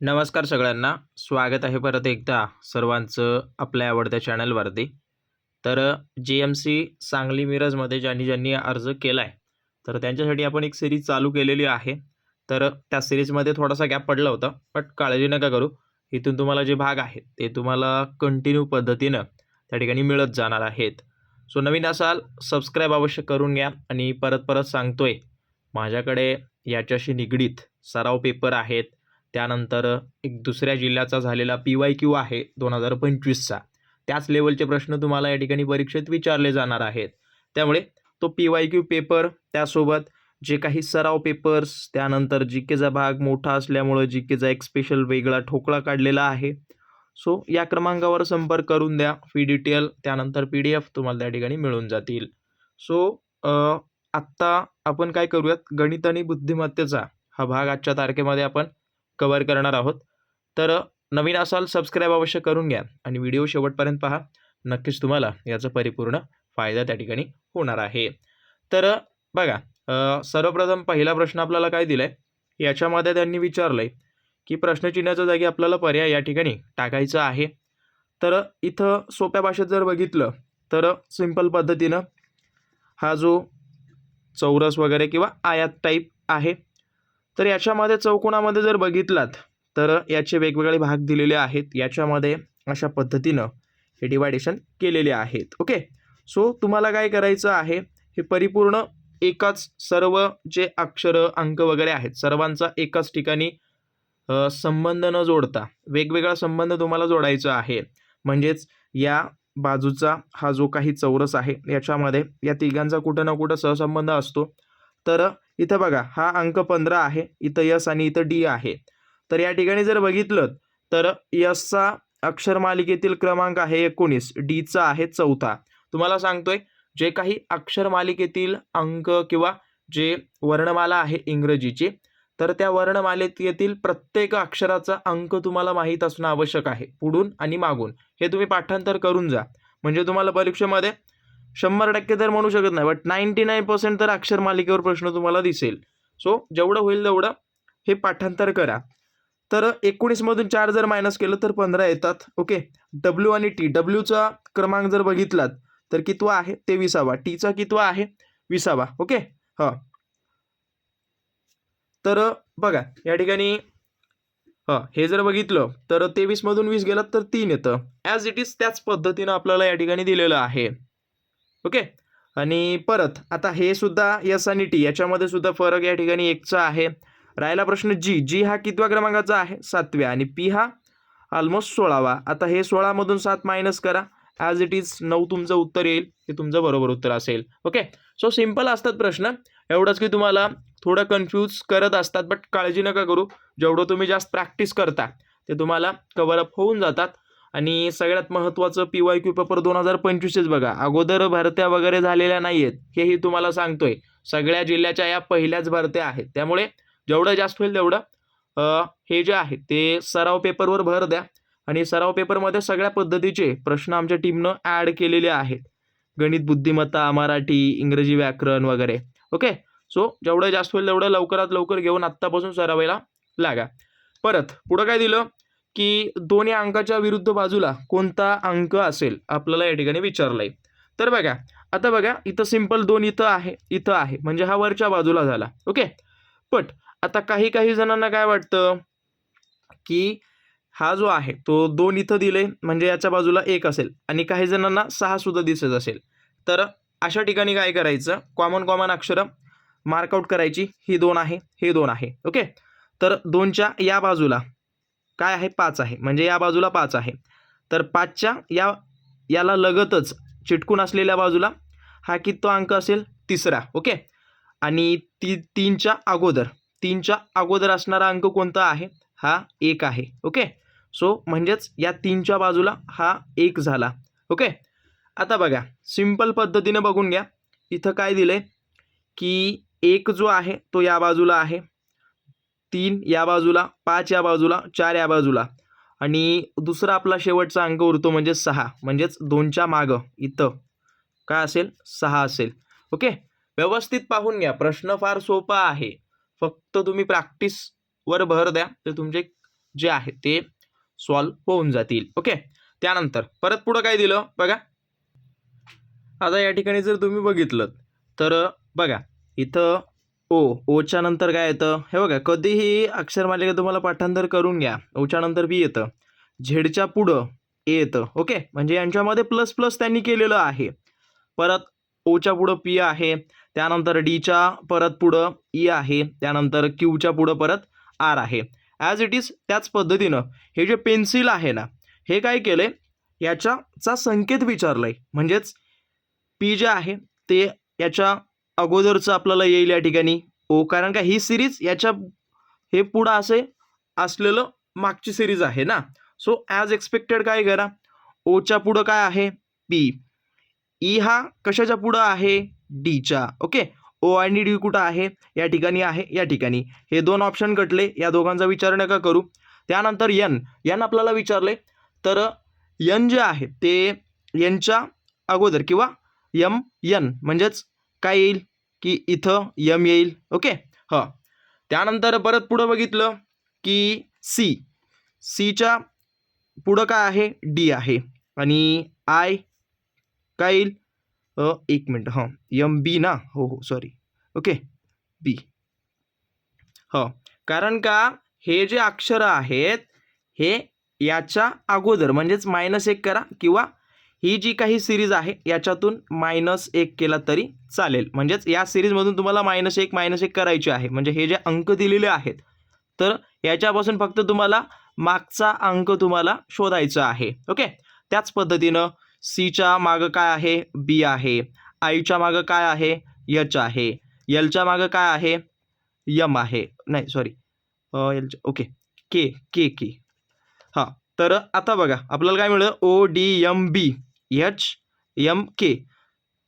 नमस्कार सगळ्यांना. स्वागत आहे परत एकदा सर्वांचं आपल्या आवडत्या चॅनलवरती. तर जी एम सी सांगली मिरजमध्ये ज्यांनी ज्यांनी अर्ज केला आहे तर त्यांच्यासाठी आपण एक सिरीज चालू केलेली आहे. तर त्या सिरीजमध्ये थोडासा गॅप पडला होता बट काळजी नका करू. इथून तुम्हाला जे भाग आहेत ते तुम्हाला कंटिन्यू पद्धतीनं त्या ठिकाणी मिळत जाणार आहेत. सो नवीन असाल सबस्क्राईब अवश्य करून घ्या आणि परत परत सांगतोय माझ्याकडे याच्याशी निगडीत सराव पेपर आहेत त्यानंतर एक दुसऱ्या जिल्ह्याचा झालेला पी वाय क्यू आहे दोन हजार पंचवीसचा. त्याच लेवलचे प्रश्न तुम्हाला या ठिकाणी परीक्षेत विचारले जाणार आहेत. त्यामुळे तो पी वाय क्यू पेपर त्यासोबत जे काही सराव पेपर्स त्यानंतर जी केचा भाग मोठा असल्यामुळं जी केचा एक स्पेशल वेगळा ठोकळा काढलेला आहे. सो या क्रमांकावर संपर्क करून द्या. फी डिटेल त्यानंतर पी डी एफ तुम्हाला त्या ठिकाणी मिळून जातील. सो आत्ता आपण काय करूयात? गणित आणि बुद्धिमत्तेचा हा भाग आजच्या तारखेमध्ये आपण कवर करणार आहोत. तर नवीन असाल सबस्क्राईब अवश्य करून घ्या आणि व्हिडिओ शेवटपर्यंत पहा. नक्कीच तुम्हाला याचा परिपूर्ण फायदा त्या ठिकाणी होणार आहे. तर बघा सर्वप्रथम पहिला प्रश्न आपल्याला काय दिला आहे याच्यामध्ये त्यांनी विचारलं आहे की प्रश्नचिन्हाच्या जागी आपल्याला पर्याय या ठिकाणी टाकायचा आहे. तर इथं सोप्या भाषेत जर बघितलं तर सिंपल पद्धतीनं हा जो चौरस वगैरे किंवा आयात टाईप आहे तर याच्यामध्ये चौकोनामध्ये जर बघितलात तर याचे वेगवेगळे भाग दिलेले आहेत. याच्यामध्ये अशा पद्धतीनं हे डिवायडेशन केलेले आहेत. ओके सो तुम्हाला काय करायचं आहे? हे परिपूर्ण एकाच सर्व जे अक्षरं अंक वगैरे आहेत सर्वांचा एकाच ठिकाणी संबंध न जोडता वेगवेगळा संबंध तुम्हाला जोडायचा आहे. म्हणजेच या बाजूचा हा जो काही चौरस आहे याच्यामध्ये या तिघांचा कुठं ना कुठं सहसंबंध असतो. तर इथं बघा हा अंक पंधरा आहे इथं यस आणि इथं डी आहे. तर या ठिकाणी जर बघितलं तर यसचा अक्षर मालिकेतील क्रमांक आहे एकोणीस डीचा आहे चौथा. तुम्हाला सांगतोय जे काही अक्षर मालिकेतील अंक किंवा जे वर्णमाला आहे इंग्रजीची तर त्या वर्णमालिकेतील प्रत्येक अक्षराचा अंक तुम्हाला माहीत असणं आवश्यक आहे पुढून आणि मागून. हे तुम्ही पाठांतर करून जा. म्हणजे तुम्हाला परीक्षेमध्ये शंभर टक्के तर म्हणू शकत नाही बट नाईन्टी नाईन पर्सेंट तर अक्षर मालिकेवर प्रश्न तुम्हाला दिसेल. सो जेवढं होईल तेवढं हे पाठांतर करा. तर एकोणीसमधून चार जर मायनस केलं तर पंधरा येतात ओके डब्ल्यू आणि टी डब्ल्यूचा क्रमांक जर बघितलात तर कितवा आहे? ते विसावा टीचा कितवा आहे? विसावा ओके हां. तर बघा या ठिकाणी हां हे जर बघितलं तर तेवीसमधून वीस गेलात तर तीन येतं. ॲज इट इज त्याच पद्धतीनं आपल्याला या ठिकाणी दिलेलं आहे. ओके? आणि परत आता हे सुद्धा यस आणि टी याच्यामध्ये सुद्धा फरक या ठिकाणी एकचा आहे. राहिला प्रश्न जी जी हा कितव्या क्रमांकाचा आहे? सातव्या. आणि पी हा ऑलमोस्ट सोळावा. आता हे सोळामधून सात मायनस करा. ॲज इट इज नऊ तुमचं उत्तर येईल. हे तुमचं बरोबर उत्तर असेल. ओके? सो सिंपल असतात प्रश्न. एवढंच की तुम्हाला थोडं कन्फ्यूज करत असतात बट काळजी नका करू. जेवढं तुम्ही जास्त प्रॅक्टिस करता ते तुम्हाला कवरअप होऊन जातात. आणि सगळ्यात महत्त्वाचं पी वाय क्यू पेपर दोन हजार पंचवीसच बघा. अगोदर भरत्या वगैरे झालेल्या नाही आहेत हेही तुम्हाला सांगतोय. सगळ्या जिल्ह्याच्या या पहिल्याच भरत्या आहेत. त्यामुळे जेवढं जास्त होईल तेवढं हे जे आहे ते सराव पेपरवर भर द्या. आणि सराव पेपरमध्ये सगळ्या पद्धतीचे प्रश्न आमच्या टीमनं ॲड केलेले आहेत. गणित बुद्धिमत्ता मराठी इंग्रजी व्याकरण वगैरे. ओके सो जेवढं जास्त होईल तेवढं लवकरात लवकर घेऊन आत्तापासून सरावायला लागा. परत पुढं काय दिलं? की दोन्ही अंकाच्या विरुद्ध बाजूला कोणता अंक असेल आपल्याला या ठिकाणी विचारलं आहे तर बघा आता बघा इथं सिंपल दोन इथं आहे इथं आहे म्हणजे हा वरच्या बाजूला झाला ओके? बट आता काही काही जणांना काय वाटतं? की हा जो आहे तो दोन इथं दिले म्हणजे याच्या बाजूला एक असेल आणि काही जणांना सहा सुद्धा दिसत असेल. तर अशा ठिकाणी काय करायचं? कॉमन कॉमन अक्षरं मार्कआउट करायची. ही दोन आहे हे दोन आहे ओके? तर दोनच्या या बाजूला काय आहे? पाच आहे. म्हणजे या बाजूला पाच आहे. तर पाचच्या या याला लगतच चिटकून असलेल्या बाजूला हा किती अंक असेल? तिसरा. ओके? आणि ती तीनच्या अगोदर तीनच्या अगोदर असणारा अंक कोणता आहे? हा एक आहे. ओके? सो म्हणजेच या तीनच्या बाजूला हा एक झाला. ओके? आता बघा. सिंपल पद्धतीनं बघून घ्या. इथं काय दिलं आहे की एक जो आहे तो या बाजूला आहे. तीन या बाजूला पाच या बाजूला चार या बाजूला. आणि दुसरा आपला शेवटचा अंक उरतो म्हणजे सहा म्हणजेच दोनच्या मागं इथं. काय असेल? सहा असेल. ओके? व्यवस्थित पाहून घ्या. प्रश्न फार सोपा आहे. फक्त तुम्ही प्रॅक्टिसवर भर द्या. तर तुमचे जे आहे ते सॉल्व होऊन जातील. ओके? त्यानंतर परत पुढं काय दिलं? बघा. आता या ठिकाणी जर तुम्ही बघितलं तर बघा इथं हो, ओ ओच्या नंतर काय येतं? हे बघा कधीही अक्षरमालिका तुम्हाला पाठांतर करून घ्या. ओच्या नंतर बी येतं. झेडच्या पुढं ए येतं. ओके? म्हणजे यांच्यामध्ये प्लस प्लस त्यांनी केलेलं आहे. परत ओच्या पुढं पी आहे. त्यानंतर डीच्या परत पुढं ई आहे. त्यानंतर क्यूच्या पुढं परत आर आहे. ॲज इट इज त्याच पद्धतीनं हे जे पेन्सिल आहे ना हे काय केलं आहे याच्याचा संकेत विचारलं आहे म्हणजेच पी जे आहे ते याच्या अगोदरचं आपल्याला येईल या ठिकाणी. ओ कारण का ही सिरीज याच्या हे पुढं असे असलेलं मागची सिरीज आहे ना. सो ॲज एक्सपेक्टेड काय करा? ओच्या पुढं काय आहे? पी ई e हा कशाच्या पुढं आहे? डीच्या ओके ओ आणि डी कुठं आहे? या ठिकाणी आहे या ठिकाणी. हे दोन ऑप्शन कटले. या दोघांचा विचार नका करू. त्यानंतर यन यन आपल्याला विचारले तर यन जे आहे ते यनच्या अगोदर किंवा यम यन म्हणजेच काय येईल? की इथं यम येईल. ओके हां. त्यानंतर परत पुढं बघितलं की सी सीच्या पुढं काय आहे? डी आहे. आणि आय काय येईल? एक मिनटं. हां. यम बी ना? हो हो. सॉरी ओके बी हो. कारण का हे जे अक्षरं आहेत हे याच्या अगोदर म्हणजेच मायनस एक करा किंवा ही जी काही सिरीज आहे याच्यातून मायनस एक केला तरी चालेल. म्हणजेच या सिरीजमधून तुम्हाला मायनस एक मायनस एक करायची आहे. म्हणजे हे जे अंक दिलेले आहेत तर याच्यापासून फक्त तुम्हाला मागचा अंक तुम्हाला शोधायचा आहे. ओके त्याच पद्धतीनं सीच्या मागं काय आहे? बी आहे. आईच्या मागं काय आहे? यच आहे. यलच्या मागं काय आहे? यम आहे. नाही सॉरी यलच्या ओके के के के हां तर आता बघा आपल्याला काय मिळलं O D M B H M K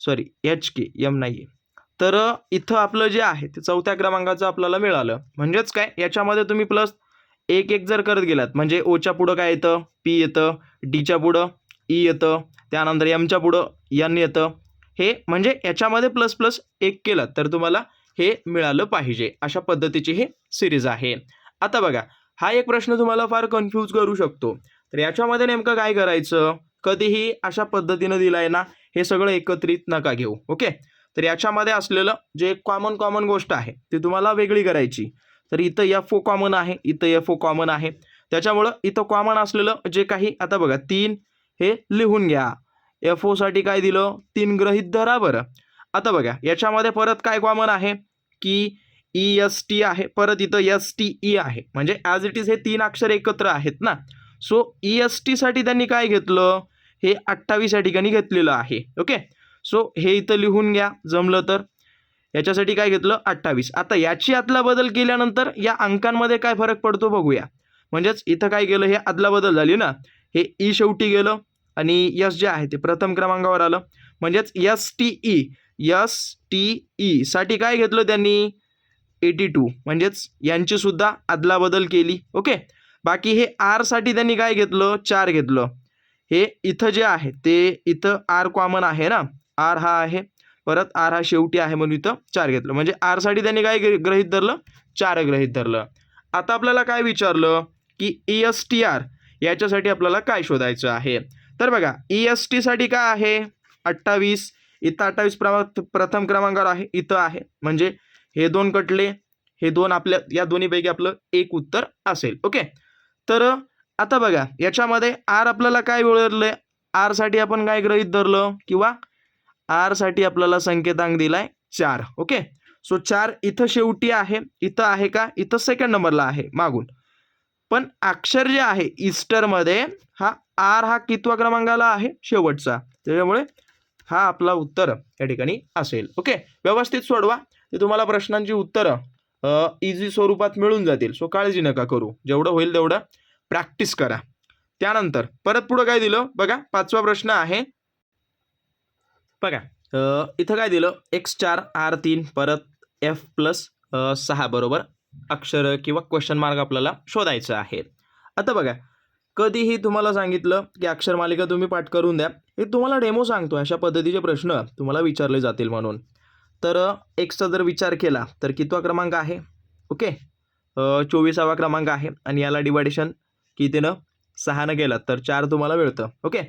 sorry H K M नाही आहे तर इथं आपलं जे आहे ते चौथ्या क्रमांकाचं आपल्याला मिळालं. म्हणजेच काय? याच्यामध्ये तुम्ही प्लस एक एक जर करत गेलात म्हणजे ओच्या पुढं काय येतं? पी येतं डीच्या पुढं ई येतं त्यानंतर यमच्या पुढं यन येतं. हे म्हणजे याच्यामध्ये प्लस प्लस एक केलं तर तुम्हाला हे मिळालं पाहिजे. अशा पद्धतीची ही सिरीज आहे. आता बघा हा एक प्रश्न तुम्हाला फार कन्फ्यूज करू शकतो. तर याच्यामध्ये नेमकं काय करायचं? कधीही अशा पद्धतीनं दिलं आहे ना हे सगळं एकत्रित नका घेऊ ओके? तर याच्यामध्ये असलेलं जे कॉमन कॉमन गोष्ट आहे ती तुम्हाला वेगळी करायची. तर इथं एफ ओ कॉमन आहे इथं एफ ओ कॉमन आहे. त्याच्यामुळं इथं कॉमन असलेलं जे काही आता बघा तीन हे लिहून घ्या. एफ ओसाठी काय दिलं? तीन ग्रहित धरा बरं. आता बघा याच्यामध्ये परत काय कॉमन आहे? की ई एस टी आहे परत इथं एस टी ई आहे. म्हणजे ॲज इट इज हे तीन अक्षर एकत्र आहेत ना. सो ई एस टीसाठी त्यांनी काय घेतलं? हे अठ्ठावीस या ठिकाणी घेतलेलं आहे. ओके सो हे इथं लिहून घ्या. जमलं तर. याच्यासाठी काय घेतलं? अठ्ठावीस. आता याची आतला बदल केल्यानंतर या अंकांमध्ये काय फरक पडतो बघूया. म्हणजेच इथं काय गेलं हे आदला बदल झाली ना? हे ई शेवटी गेलं आणि यस जे आहे ते प्रथम क्रमांकावर आलं. म्हणजेच S T E S T E साठी काय घेतलं त्यांनी? एटी टू म्हणजेच यांचीसुद्धा आदला अदलाबदल केली. ओके बाकी हे आरसाठी त्यांनी काय घेतलं? चार घेतलं. हे इथं जे आहे ते इथं आर कॉमन आहे ना? आर हा आहे. परत आर हा शेवटी आहे म्हणून इथं चार घेतलं. म्हणजे आरसाठी त्यांनी काय ग्रहित धरलं? चार ग्रहित धरलं. आता आपल्याला काय विचारलं? की ई एस टी आर याच्यासाठी आपल्याला काय शोधायचं आहे? तर बघा ई एस टीसाठी काय आहे? अठ्ठावीस. इथं अठ्ठावीस प्रमा प्रथम क्रमांकावर आहे. इथं आहे. म्हणजे हे दोन कटले. हे दोन आपल्या या दोन्हीपैकी आपलं एक उत्तर असेल. ओके? तर आता बघा याच्यामध्ये आर आपल्याला काय मिळवलं आरसाठी आपण काय ग्रहित धरलं? किंवा आरसाठी आपल्याला संकेतांक दिलाय चार ओके? सो चार इथं शेवटी आहे. इथं आहे का? इथं सेकंड नंबरला आहे मागून. पण अक्षर जे आहे इस्टरमध्ये हा आर हा कितवा क्रमांकाला आहे? शेवटचा. त्याच्यामुळे हा आपला उत्तर या ठिकाणी असेल ओके? व्यवस्थित सोडवा. ते तुम्हाला प्रश्नांची उत्तरं इझी स्वरूपात मिळून जातील. सो काळजी नका करू. जेवढं होईल तेवढं. प्रॅक्टिस करा. त्यानंतर परत पुढं काय दिलं? बघा पाचवा प्रश्न आहे. बघा इथं काय दिलं? एक्स चार आर तीन परत एफ प्लस सहा बरोबर? अक्षर किंवा क्वेश्चन मार्क आपल्याला शोधायचं आहे. आता बघा कधीही तुम्हाला सांगितलं की अक्षर मालिका तुम्ही पाठ करून द्या. हे तुम्हाला डेमो सांगतो अशा पद्धतीचे प्रश्न तुम्हाला विचारले जातील म्हणून. तर एक्सचा जर विचार केला तर कितवा क्रमांक आहे? ओके? चोवीसावा क्रमांक आहे. आणि याला डिवायडेशन कितीनं सहानं केलं तर चार तुम्हाला मिळतं. ओके?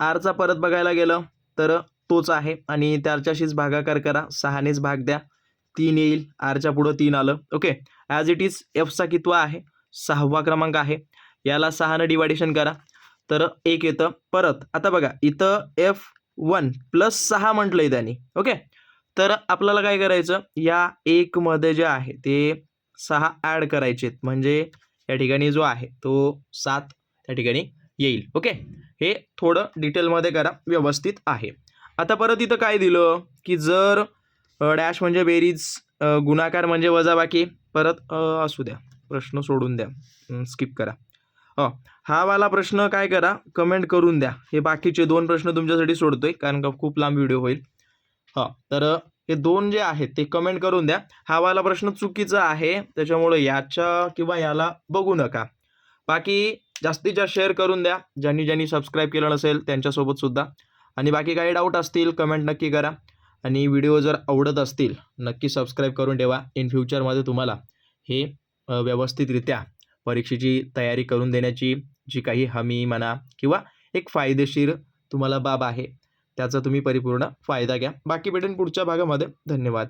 आरचा परत बघायला गेलं तर तोच आहे. आणि त्याच्याशीच भागाकार करा. सहानेच भाग द्या. तीन येईल. आरच्या पुढं तीन आलं. ओके? ॲज इट इज एफचा कितवा आहे? सहावा क्रमांक आहे. याला सहानं डिवायडेशन करा. तर एक येतं. परत आता बघा इथं एफ वन प्लस सहा म्हटलं आहे त्यांनी. ओके? तर आपल्याला काय करायचं? या एकमध्ये जे आहे ते सहा ॲड करायचे आहेत म्हणजे या ठिकाणी जो आहे तो सात त्या ठिकाणी येईल. ओके? हे थोडं डिटेलमध्ये करा. व्यवस्थित आहे. आता परत इथं काय दिलं? की जर डॅश म्हणजे बेरीज गुणाकार म्हणजे वजाबाकी परत असू द्या. प्रश्न सोडून द्या. स्किप करा. हो हा वाला प्रश्न काय करा? कमेंट करून द्या. हे बाकीचे दोन प्रश्न तुमच्यासाठी सोडतोय कारण का खूप लांब व्हिडिओ होईल. हां तर हे दोन जे आहेत ते कमेंट करून द्या. हा वाला प्रश्न चुकीचा आहे त्याच्यामुळे याच्या किंवा याला बघू नका. बाकी जास्तीत जास्त शेअर करून द्या. ज्यांनी ज्यांनी सबस्क्राईब केलं नसेल त्यांच्यासोबत सुद्धा. आणि बाकी काही डाऊट असतील कमेंट नक्की करा. आणि व्हिडिओ जर आवडत असतील नक्की सबस्क्राईब करून ठेवा. इन फ्युचरमध्ये तुम्हाला हे व्यवस्थितरित्या परीक्षेची तयारी करून देण्याची जी काही हमी म्हणा किंवा एक फायदेशीर तुम्हाला बाब आहे त्याचा तुम्ही परिपूर्ण फायदा घ्या. बाकी भेटेन पुढच्या भागामध्ये. धन्यवाद.